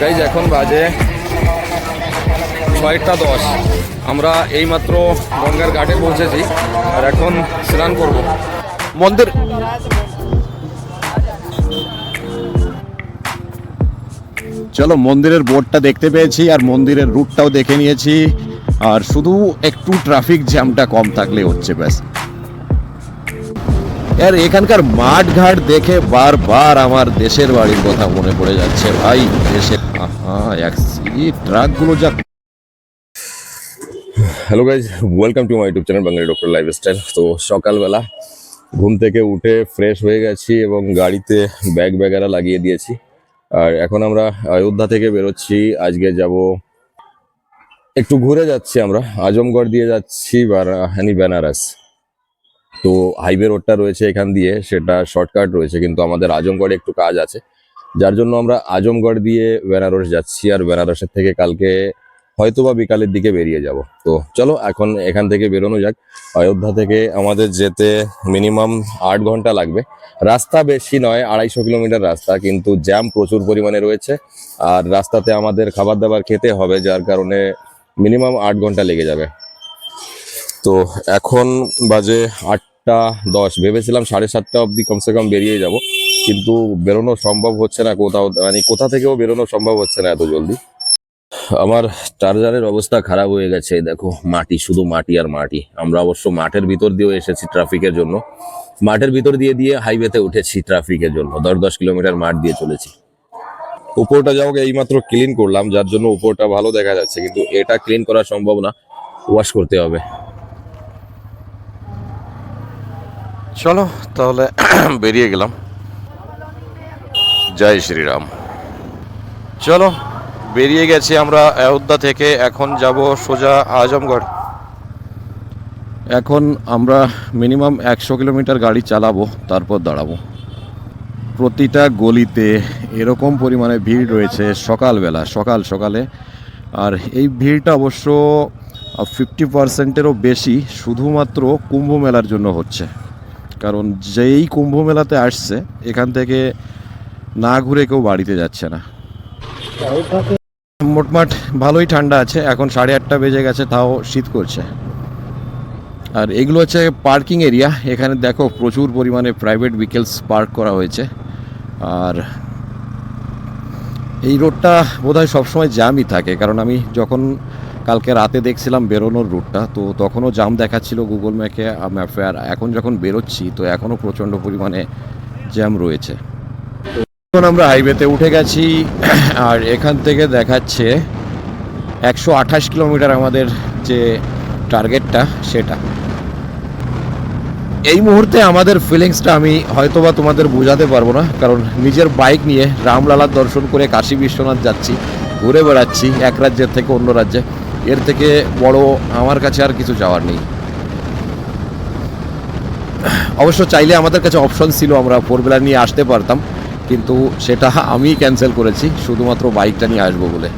Guys এখন বাজে ছয়টা দশ। আমরা এইমাত্র গঙ্গার ঘাটে পৌঁছেছি আর এখন স্নান করব। মন্দির। চলো, মন্দিরের বোর্ডটা দেখতে পেয়েছি আর মন্দিরের রুটটাও দেখে নিয়েছি। আর শুধু একটু ট্রাফিক জ্যামটা কম থাকলে হচ্ছে, ব্যাস। আর এখানকার মাঠ ঘাট দেখে বারবার আমার দেশের বাড়ির কথা মনে পড়ে যাচ্ছে। ভাই, দেশের আহা ট্রাকগুলো যা hello guys welcome to my YouTube channel Bangali doctor lifestyle তো সকালবেলা ঘুম থেকে উঠে ফ্রেশ হয়ে গেছি এবং গাড়িতে ব্যাগ ব্যাগেরা লাগিয়ে দিয়েছি। আর এখন আমরা অযোধ্যা থেকে বেরোচ্ছি। আজকে যাব একটু ঘুরে যাচ্ছি আমরা। আজমগড় দিয়ে যাচ্ছি বারাহানি, বেনারস। তো হাইওয়ে রোডটা রয়েছে এখান দিয়ে, সেটা শর্টকাট রয়েছে, কিন্তু আমাদের আজমগড়ে একটু কাজ আছে। যার জন্য আমরা আজমগড় দিয়ে বেনারস যাচ্ছি আর বেনারসের থেকে কালকে হয়তো বা বিকালের দিকে বেরিয়ে যাব। তো চলো এখন এখান থেকে বেরোনো যাক। অযোধ্যা থেকে আমাদের যেতে মিনিমাম আট ঘণ্টা লাগবে। রাস্তা বেশি নয়, আড়াইশো কিলোমিটার রাস্তা, কিন্তু জ্যাম প্রচুর পরিমাণে রয়েছে। আর রাস্তাতে আমাদের খাবার দাবার খেতে হবে, যার কারণে মিনিমাম আট ঘণ্টা লেগে যাবে। তো এখন বাজে আটটা দশ, ভেবেছিলাম সাড়ে সাতটা অবধি কমসে কম বেরিয়ে যাব, কিন্তু বেরোনো সম্ভব হচ্ছে না কোথাও মানে কোথা থেকেও বেরোনো সম্ভব হচ্ছে না এত জলদি। আমার চার্জারের অবস্থা খারাপ হয়ে গেছে, দেখো, মাটি, শুধু মাটি আর মাটি। আমরা অবশ্য মাঠের ভিতর দিয়েও এসেছি ট্রাফিকের জন্য। মাঠের ভিতর দিয়ে দিয়ে হাইওয়েতে উঠেছি ট্রাফিকের জন্য, দশ দশ কিলোমিটার মাঠ দিয়ে চলেছি। উপরটা যাও, এইমাত্র ক্লিন করলাম, যার জন্য উপরটা ভালো দেখা যাচ্ছে, কিন্তু এটা ক্লিন করা সম্ভব না ওয়াশ করতে হবে। চলো, তাহলে বেরিয়ে গেলাম। জয় শ্রীরাম। চলো, বেরিয়ে গেছি আমরা অযোধ্যা থেকে। এখন যাব সোজা আজমগড়। এখন আমরা মিনিমাম একশো কিলোমিটার গাড়ি চালাবো, তারপর দাঁড়াবো। প্রতিটা গলিতে এরকম পরিমাণে ভিড় রয়েছে সকালবেলা, সকাল সকালে। আর এই ভিড়টা অবশ্য ফিফটি পার্সেন্টেরও বেশি, শুধুমাত্র কুম্ভ মেলার জন্য হচ্ছে। কারণ যেই কুম্ভ মেলাতে আসছে, এখান থেকে না ঘুরে কেউ বাড়িতে যাচ্ছে না। মোটমাট ভালোই ঠান্ডা আছে, এখন সাড়ে আটটা বেজে গেছে, তাও শীত করছে। আর এগুলো হচ্ছে পার্কিং এরিয়া, এখানে দেখো প্রচুর পরিমাণে প্রাইভেট ভেহিকেলস পার্ক করা হয়েছে। আর এই রোডটা বোধহয় সবসময় জ্যামই থাকে, কারণ আমি যখন কালকে রাতে দেখছিলাম বেরোনোর রুটটা তো তখনও জাম দেখাচ্ছিল গুগল ম্যাপে ম্যাপে আর এখন যখন বেরোচ্ছি, তো এখনও প্রচণ্ড পরিমাণে জ্যাম রয়েছে। এখন আমরা হাইওয়েতে উঠে গেছি, আর এখান থেকে দেখাচ্ছে একশো আঠাশ কিলোমিটার আমাদের যে টার্গেটটা সেটা। এই মুহূর্তে আমাদের ফিলিংসটা আমি হয়তোবা তোমাদের বোঝাতে পারব না, কারণ নিজের বাইক নিয়ে রামলালার দর্শন করে কাশী বিশ্বনাথ যাচ্ছি, ঘুরে বেড়াচ্ছি এক রাজ্যের থেকে অন্য রাজ্যে। এর থেকে বড় আমার কাছে আর কিছু যাওয়ার নেই। অবশ্য চাইলে আমাদের কাছে অপশন ছিল, আমরা ফোর হুইলার নিয়ে আসতে পারতাম, কিন্তু সেটা আমি ক্যান্সেল করেছি, শুধুমাত্র বাইকটা নিয়ে আসব বলে।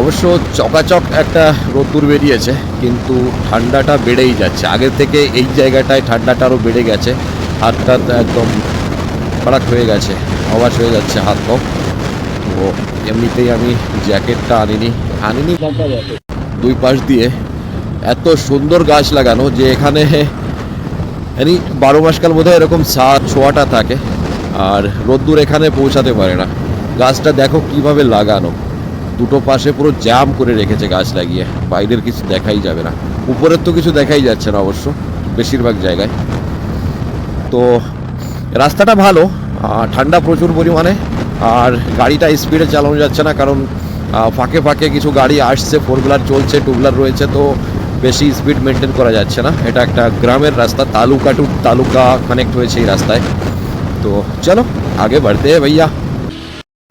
অবশ্য চকাচক একটা রোদ্দুর বেরিয়েছে, কিন্তু ঠান্ডাটা বেড়েই যাচ্ছে। আগের থেকে এই জায়গাটায় ঠান্ডাটা আরও বেড়ে গেছে, হাতটা একদম খারাপ হয়ে গেছে অবাস হয়ে যাচ্ছে হাত পাও তো এমনিতেই আমি জ্যাকেটটা আনিনি। আনিনি দুই পাশ দিয়ে। এত সুন্দর গাছ লাগানো যে এখানে মানে বারো মাসকাল বোধহয় এরকম সাত ছোঁয়াটা থাকে আর রোদ্দুর এখানে পৌঁছাতে পারে না। গাছটা দেখো কীভাবে লাগানো। দুটো পাশে পুরো জ্যাম করে রেখেছে গাছ লাগিয়ে। বাইরের কিছু দেখাই যাবে না। উপরের তো কিছু দেখাই যাচ্ছে না অবশ্য, বেশিরভাগ জায়গায়। তো রাস্তাটা ভালো ঠান্ডা প্রচুর পরিমাণে। আর গাড়িটা স্পিডে চালানো যাচ্ছে না, কারণ ফাঁকে ফাঁকে কিছু গাড়ি আসছে ফোর হুইলার চলছে টু হুইলার রয়েছে, তো বেশি স্পিড মেনটেন করা যাচ্ছে না। এটা একটা গ্রামের রাস্তা, তালুকা টু তালুকা কানেক্ট হয়েছে এই রাস্তায়। তো চলো, আগে বাড়তে ভাইয়া।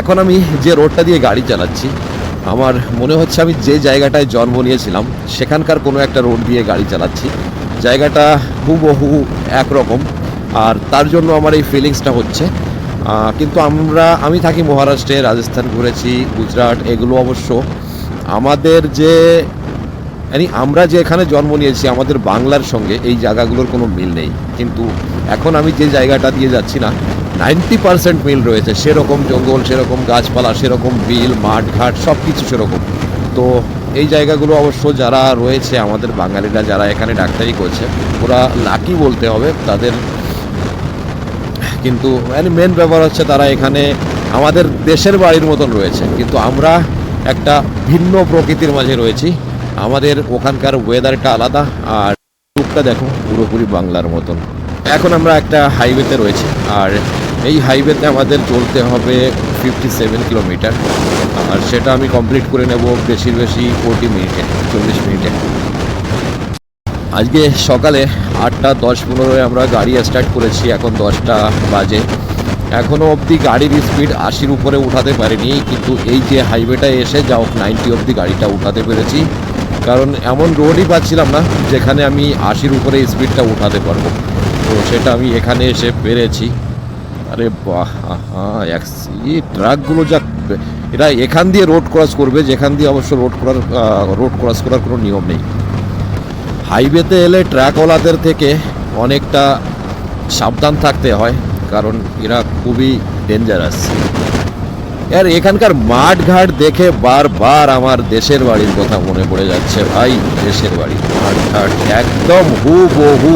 এখন আমি যে রোডটা দিয়ে গাড়ি চালাচ্ছি, আমার মনে হচ্ছে আমি যে জায়গাটায় জন্ম নিয়েছিলাম, সেখানকার কোনো একটা রোড দিয়ে গাড়ি চালাচ্ছি। জায়গাটা হুবহু একরকম, আর তার জন্য আমার এই ফিলিংসটা হচ্ছে। কিন্তু আমরা, আমি থাকি মহারাষ্ট্রে, রাজস্থান ঘুরেছি, গুজরাট, এগুলো অবশ্য। আমাদের যে মানে আমরা যে এখানে জন্ম নিয়েছি, আমাদের বাংলার সঙ্গে এই জায়গাগুলোর কোনো মিল নেই। কিন্তু এখন আমি যে জায়গাটা দিয়ে যাচ্ছি না, নাইনটি পার্সেন্ট মিল রয়েছে। সেরকম জঙ্গল, সেরকম গাছপালা, সেরকম বিল মাঠ ঘাট সব কিছু সেরকম। তো এই জায়গাগুলো অবশ্য যারা রয়েছে, আমাদের বাঙালিরা যারা এখানে ডাক্তারি করছে, ওরা লাকি বলতে হবে, তাদের কিন্তু মানে মেন ব্যাপার হচ্ছে তারা এখানে আমাদের দেশের বাড়ির মতন রয়েছে। কিন্তু আমরা একটা ভিন্ন প্রকৃতির মাঝে রয়েছি। আমাদের ওখানকার ওয়েদারটা আলাদা আর রূপটা দেখো, পুরোপুরি বাংলার মতন। এখন আমরা একটা হাইওয়েতে রয়েছি আর এই হাইওয়েতে আমাদের চলতে হবে ফিফটি সেভেন কিলোমিটার আর সেটা আমি কমপ্লিট করে নেব বেশির বেশি ফোরটি মিনিটে, চল্লিশ মিনিটে। আজকে সকালে আটটা দশ পনেরোয় আমরা গাড়ি স্টার্ট করেছি, এখন দশটা বাজে। এখনও অবধি গাড়ির স্পিড আশির উপরে উঠাতে পারিনি, কিন্তু এই যে হাইওয়েটায় এসে যা হোক নাইনটি অবধি গাড়িটা উঠাতে পেরেছি। কারণ এমন রোডই পাচ্ছিলাম না, যেখানে আমি আশির উপরে স্পিডটা উঠাতে পারব। তো সেটা আমি এখানে এসে পেরেছি। আরে বাহ ট্রাকগুলো যা, এরা এখান দিয়ে রোড ক্রস করবে, যেখান দিয়ে অবশ্য রোড করার রোড ক্রস করার কোনো নিয়ম নেই। হাইওয়েতে এলে ট্র্যাকওয়ালাদের থেকে অনেকটা সাবধান থাকতে হয়, কারণ এরা খুবই ডেঞ্জারাস আর এখানকার মাঠ ঘাট দেখে বারবার আমার দেশের বাড়ির কথা মনে পড়ে যাচ্ছে। ভাই, দেশের বাড়ি মাঠ ঘাট একদম হু বহু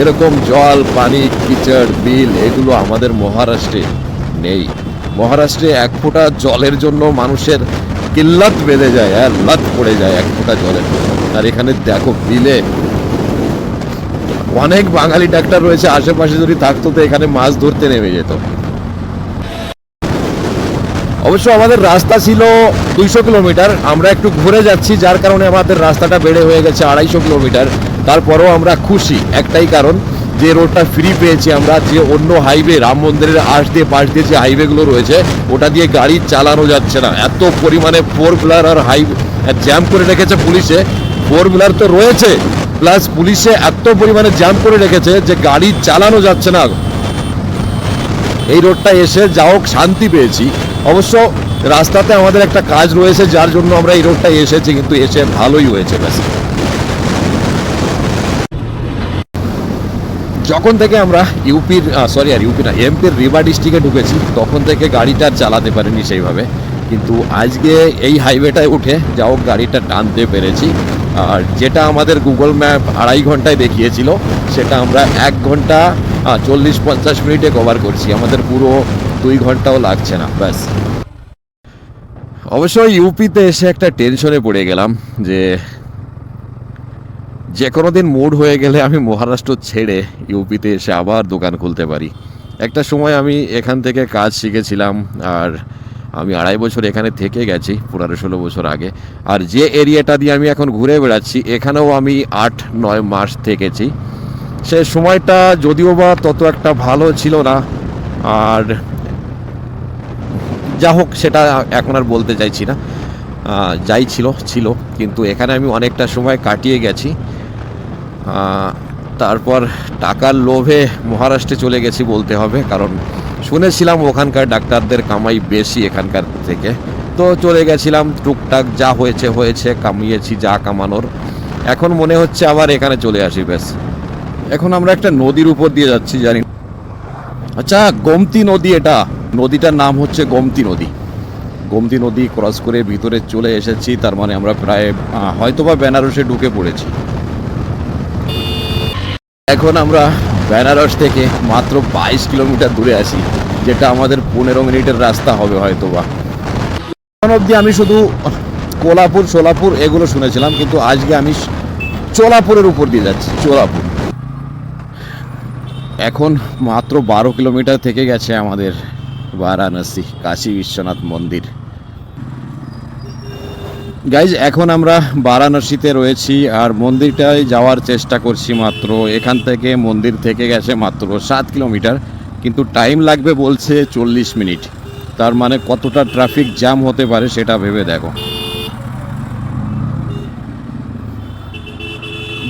এরকম জল, পানি, কিচড়, বিল, এগুলো আমাদের মহারাষ্ট্রে নেই। মহারাষ্ট্রে এক ফোঁটা জলের জন্য মানুষের কিল্লাত বেঁধে যায় আর লাত পড়ে যায় এক ফোঁটা জন্য আর এখানে দেখো, বিলে অনেক বাঙালি ডাক্তার রয়েছে, আশেপাশে যদি থাকতো তো এখানে মাছ ধরতে নেমে যেত। অবশ্য আমাদের রাস্তা ছিল দুইশো কিলোমিটার, আমরা একটু ঘুরে যাচ্ছি, যার কারণে আমাদের রাস্তাটা বেড়ে হয়ে গেছে আড়াইশো কিলোমিটার। তারপরেও আমরা খুশি, একটাই কারণ যে রোডটা ফ্রি পেয়েছি আমরা, যে অন্য হাইওয়ে রাম মন্দিরের আশ দিয়ে পাশ দিয়ে যে হাইওয়েগুলো রয়েছে, ওটা দিয়ে গাড়ি চালানো যাচ্ছে না। এত পরিমাণে ফোর হুইলার আর হাইওয়ে জ্যাম করে রেখেছে পুলিশে। ফোর হুইলার তো রয়েছে প্লাস পুলিশে এত পরিমাণে জ্যাম করে রেখেছে যে গাড়ি চালানো যাচ্ছে না। এই রোডটা এসে যা হোক শান্তি পেয়েছি। অবশ্য রাস্তাতে আমাদের একটা কাজ রয়েছে, যার জন্য আমরা এই রোডটা এসেছি, কিন্তু এসে ভালোই হয়েছে, ব্যাস। যখন থেকে আমরা ইউপির সরি আর ইউপি না, এমপির রিভার ডিস্ট্রিক্টে ঢুকেছি, তখন থেকে গাড়িটা আর চালাতে পারিনি সেইভাবে। কিন্তু আজকে এই হাইওয়েটায় উঠে, যা হোক গাড়িটা টানতে পেরেছি। আর যেটা আমাদের গুগল ম্যাপ আড়াই ঘন্টায় দেখিয়েছিল, সেটা আমরা এক ঘণ্টা চল্লিশ পঞ্চাশ মিনিটে কভার করছি। আমাদের পুরো দুই ঘন্টাও লাগছে না, ব্যাস। অবশ্য ইউপিতে এসে একটা টেনশনে পড়ে গেলাম যে যে কোনো দিন মুড হয়ে গেলে আমি মহারাষ্ট্র ছেড়ে ইউপিতে এসে আবার দোকান খুলতে পারি। একটা সময় আমি এখান থেকে কাজ শিখেছিলাম আর আমি আড়াই বছর এখানে থেকে গেছি, পনেরো ষোলো বছর আগে। আর যে এরিয়াটা দিয়ে আমি এখন ঘুরে বেড়াচ্ছি, এখানেও আমি আট, নয় মাস থেকেছি। সে সময়টা যদিও বা তত একটা ভালো ছিল না, আর যা হোক সেটা এখন আর বলতে চাইছি না। যাই ছিল ছিল। কিন্তু এখানে আমি অনেকটা সময় কাটিয়ে গেছি। তারপর টাকার লোভে মহারাষ্ট্রে চলে গেছি বলতে হবে, কারণ শুনেছিলাম ওখানকার ডাক্তারদের কামাই বেশি এখানকার থেকে। তো চলে গেছিলাম, টুকটাক যা হয়েছে হয়েছে, কামিয়েছি যা কামানোর। এখন মনে হচ্ছে আবার এখানে চলে আসি বেশ এখন আমরা একটা নদীর উপর দিয়ে যাচ্ছি, জানি আচ্ছা গোমতি নদী এটা। নদীটার নাম হচ্ছে গোমতি নদী। গোমতি নদী ক্রস করে ভিতরে চলে এসেছি, তার মানে আমরা প্রায় হয়তোবা বেনারসে ঢুকে পড়েছি। এখন আমরা বেনারস থেকে মাত্র বাইশ কিলোমিটার দূরে আছি, যেটা আমাদের পনেরো মিনিটের রাস্তা হবে হয়তোবা। এখন অবধি আমি শুধু কোলাপুর, সোলাপুর এগুলো শুনেছিলাম, কিন্তু আজকে আমি চোলাপুরের উপর দিয়ে যাচ্ছি, চোলাপুর। এখন মাত্র বারো কিলোমিটার থেকে গেছে আমাদের বারাণসী কাশী বিশ্বনাথ মন্দির। গাইজ এখন আমরা বারাণসীতে রয়েছি আর মন্দিরটায় যাওয়ার চেষ্টা করছি মাত্র। এখান থেকে মন্দির থেকে গেছে মাত্র সাত কিলোমিটার, কিন্তু টাইম লাগবে বলছে চল্লিশ মিনিট। তার মানে কতটা ট্রাফিক জ্যাম হতে পারে সেটা ভেবে দেখো।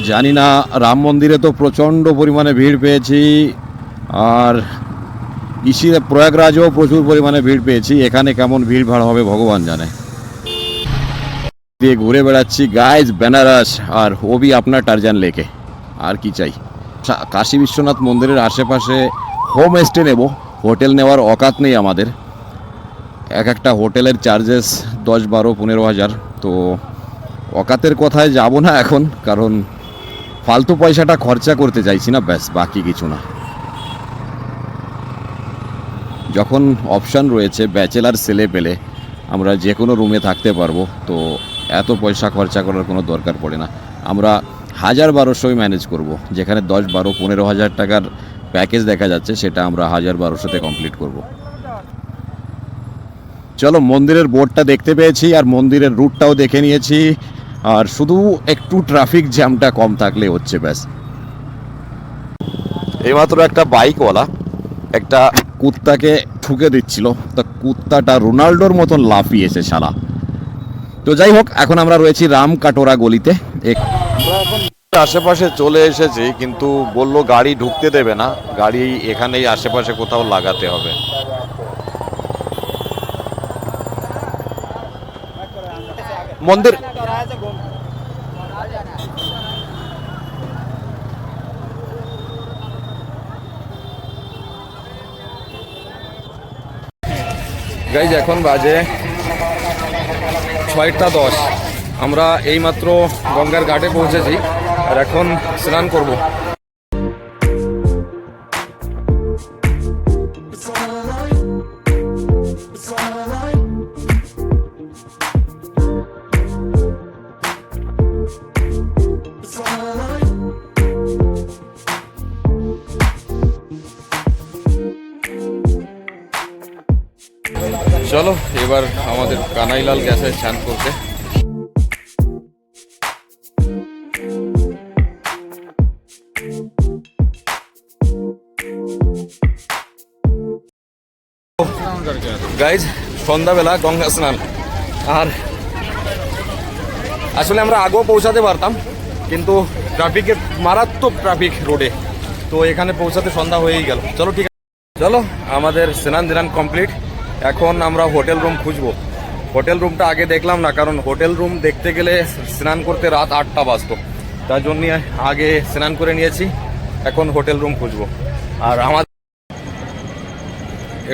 জানি না, রাম মন্দিরে তো প্রচণ্ড পরিমাণে ভিড় পেয়েছি, আর ইসি প্রয়াগরাজেও প্রচুর পরিমাণে ভিড় পেয়েছি। এখানে কেমন ভিড় ভাড় হবে ভগবান জানে। দিয়ে ঘুরে বেড়াচ্ছি। গাইজ বেনারস আর ওবি আপনার টারজান লেকে আর কি চাই? কাশী বিশ্বনাথ মন্দিরের আশেপাশে হোম স্টে নেব। হোটেল নেওয়ার অকাত নেই আমাদের। এক একটা হোটেলের চার্জেস দশ বারো, পনেরো হাজার। তো অকাতের কথায় যাব না এখন, কারণ ফালতু পয়সাটা খরচা করতে চাইছি না, ব্যাস, বাকি কিছু না। যখন অপশান রয়েছে ব্যাচেলার ছেলে পেলে আমরা যে কোনো রুমে থাকতে পারব। তো এত পয়সা খরচা করার কোনো দরকার পড়ে না। আমরা হাজার বারোশোই ম্যানেজ করব, যেখানে দশ বারো পনেরো হাজার টাকার প্যাকেজ দেখা যাচ্ছে, সেটা আমরা হাজার বারোশোতে কমপ্লিট করব। চলো, মন্দিরের বোর্ডটা দেখতে পেয়েছি আর মন্দিরের রুটটাও দেখে নিয়েছি। আর শুধু একটু ট্রাফিক জ্যামটা কম থাকলে হচ্ছে, ব্যাস। এইমাত্র একটা বাইকওয়ালা একটা কুত্তাকে ঠুকে দিচ্ছিল। তা কুত্তাটা রোনাল্ডোর মতন লাফিয়েছে সারা তো যাই হোক এখন আমরা রয়েছি রাম কাটোরা গলিতে। এক আশেপাশে চলে এসেছি কিন্তু বলল গাড়ি ঢুকতে দেবে না। গাড়ি এখানেই আশেপাশে কোথাও লাগাতে হবে। মন্দির গাইজ এখন বাজে ছয়টা দশ। আমরা এইমাত্র গঙ্গার ঘাটে পৌঁছেছি আর এখন স্নান করব। চলো, এবার আমাদের কানাইলাল গ্যাসে স্নান করতে। গাইজ সন্ধ্যাবেলা গঙ্গা স্নান। আর আসলে আমরা আগেও পৌঁছাতে পারতাম, কিন্তু ট্রাফিকের মারাত্মক ট্রাফিক রোডে তো এখানে পৌঁছাতে সন্ধ্যা হয়েই গেল। চলো, ঠিক আছে। চলো, আমাদের স্নান দিনান কমপ্লিট এখন আমরা হোটেল রুম খুঁজবো। হোটেল রুমটা আগে দেখলাম না, কারণ হোটেল রুম দেখতে গেলে স্নান করতে রাত আটটা বাজতো। তার জন্য আগে স্নান করে নিয়েছি, এখন হোটেল রুম খুঁজবো। আর আমার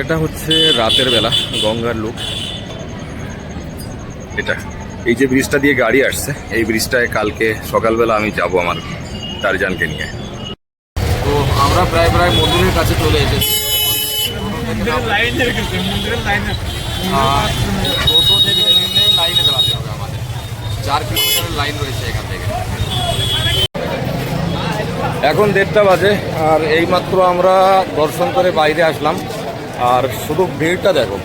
এটা হচ্ছে রাতের বেলা, গঙ্গার লুক এটা, এই যে ব্রিজটা দিয়ে গাড়ি আসছে, এই ব্রিজটায় কালকে সকালবেলা আমি যাব আমার টারজানকে নিয়ে। তো আমরা প্রায় প্রায় মন্দিরের কাছে চলে এসেছি। চার লাইন রয়েছে এখান থেকে। এখন দেড়টা বাজে, আর এইমাত্র আমরা দর্শন করে বাইরে আসলাম। আর শুধু ভিড়টা দেখো।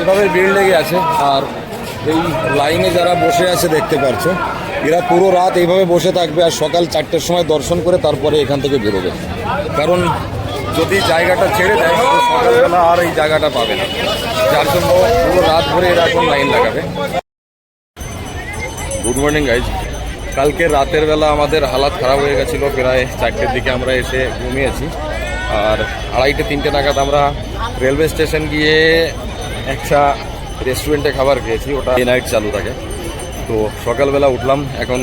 এভাবে ভিড় লেগে আছে, আর এই লাইনে যারা বসে আছে দেখতে পাচ্ছ এরা পুরো রাত এইভাবে বসে থাকবে আর সকাল চারটের সময় দর্শন করে তারপরে এখান থেকে বেরোবে। কারণ যদি জায়গাটা ছেড়ে দেয় সকালবেলা আর এই জায়গাটা পাবে না। যার জন্য পুরো রাত ভরে এরা এখন লাইন লাগাবে। গুড মর্নিং গাইজ কালকে রাতের বেলা আমাদের হালাত খারাপ হয়ে গেছিল। প্রায় চারটের দিকে আমরা এসে ঘুমিয়েছি। আর আড়াইটে, তিনটে নাগাদ আমরা রেলওয়ে স্টেশন গিয়ে একটা রেস্টুরেন্টে খাবার খেয়েছি। ওটা নাইট চালু থাকে। তো সকালবেলা উঠলাম এখন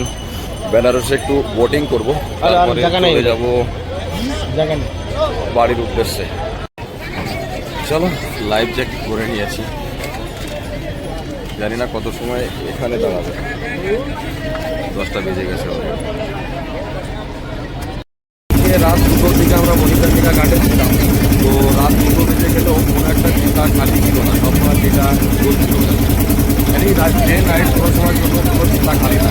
বেনারসে একটু বোটিং করব তারপরে চলে যাব বাড়ির উদ্দেশ্যে। চলো লাইফ জ্যাকেট করে নিয়েছি। জানি না কত সময় এখানে দাঁড়াবে। দশটা বেজে গেছে রাত দুটোর দিকে আমরা মণিকার্ণিকা ঘাটে ছিলাম। তো রাত দুটো বেজে গেলেও কোনো একটা চিন্তা খালি ছিল না। সবসময় যেটা চলছিল इतनी डे नाइट बहुत सुबह खाली था